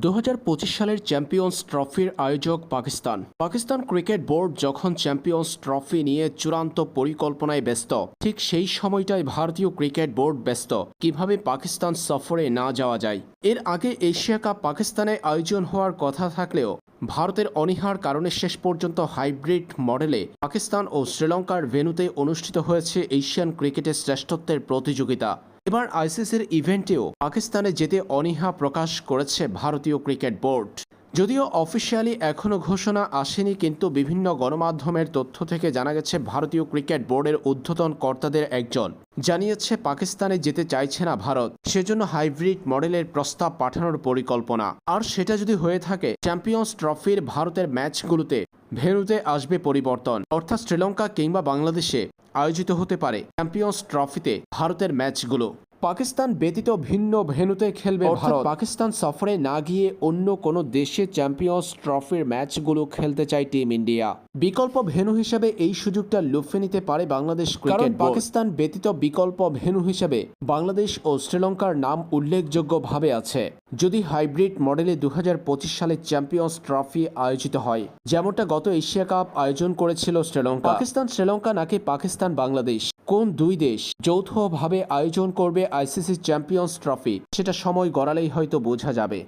দু হাজার পঁচিশ সালের চ্যাম্পিয়ন্স ট্রফির আয়োজক পাকিস্তান। পাকিস্তান ক্রিকেট বোর্ড যখন চ্যাম্পিয়ন্স ট্রফি নিয়ে চূড়ান্ত পরিকল্পনায় ব্যস্ত, ঠিক সেই সময়টাই ভারতীয় ক্রিকেট বোর্ড ব্যস্ত, কীভাবে পাকিস্তান সফরে না যাওয়া যায়। এর আগে এশিয়া কাপ পাকিস্তানে আয়োজন হওয়ার কথা থাকলেও, ভারতের অনীহার কারণে শেষ পর্যন্ত হাইব্রিড মডেলে পাকিস্তান ও শ্রীলঙ্কার ভেন্যুতে অনুষ্ঠিত হয়েছে এশিয়ান ক্রিকেটের শ্রেষ্ঠত্বের প্রতিযোগিতা। এবার আইসিসির ইভেন্টেও পাকিস্তানে যেতে অনীহা প্রকাশ করেছে ভারতীয় ক্রিকেট বোর্ড। যদিও অফিসিয়ালি এখনও ঘোষণা আসেনি, কিন্তু বিভিন্ন গণমাধ্যমের তথ্য থেকে জানা গেছে ভারতীয় ক্রিকেট বোর্ডের ঊর্ধ্বতন কর্তাদের একজন। জানিয়েছে, পাকিস্তানে যেতে চাইছে না ভারত, সেজন্য হাইব্রিড মডেলের প্রস্তাব পাঠানোর পরিকল্পনা। আর সেটা যদি হয়ে থাকে, চ্যাম্পিয়ন্স ট্রফির ভারতের ম্যাচগুলোতে ভেন্যুতে আসবে পরিবর্তন। অর্থাৎ শ্রীলঙ্কা কিংবা বাংলাদেশে আয়োজিত হতে পারে চ্যাম্পিয়ন্স ট্রফিতে ভারতের ম্যাচগুলো। পাকিস্তান ব্যতীত ভিন্ন ভেন্যুতে খেলবে ভারত। পাকিস্তান সফরে না গিয়ে অন্য কোনো দেশে চ্যাম্পিয়ন্স ট্রফির ম্যাচগুলো খেলতে চায় টিম ইন্ডিয়া। বিকল্প ভেন্যু হিসেবে এই সুযোগটা লুফে নিতে পারে বাংলাদেশ ক্রিকেট পাকিস্তান ব্যতীত বিকল্প ভেন্যু হিসেবে বাংলাদেশ ও শ্রীলঙ্কার নাম উল্লেখযোগ্যভাবে আছে। যদি হাইব্রিড মডেলে দু হাজার পঁচিশ সালে চ্যাম্পিয়ন্স ট্রফি আয়োজিত হয়, যেমনটা গত এশিয়া কাপ আয়োজন করেছিল শ্রীলঙ্কা। পাকিস্তান, শ্রীলঙ্কা নাকি পাকিস্তান, বাংলাদেশ? কোন দুই দেশ যৌথভাবে আয়োজন করবে আইসিসি চ্যাম্পিয়ন্স ট্রফি? সেটা সময় গড়ালেই হয়তো বোঝা যাবে।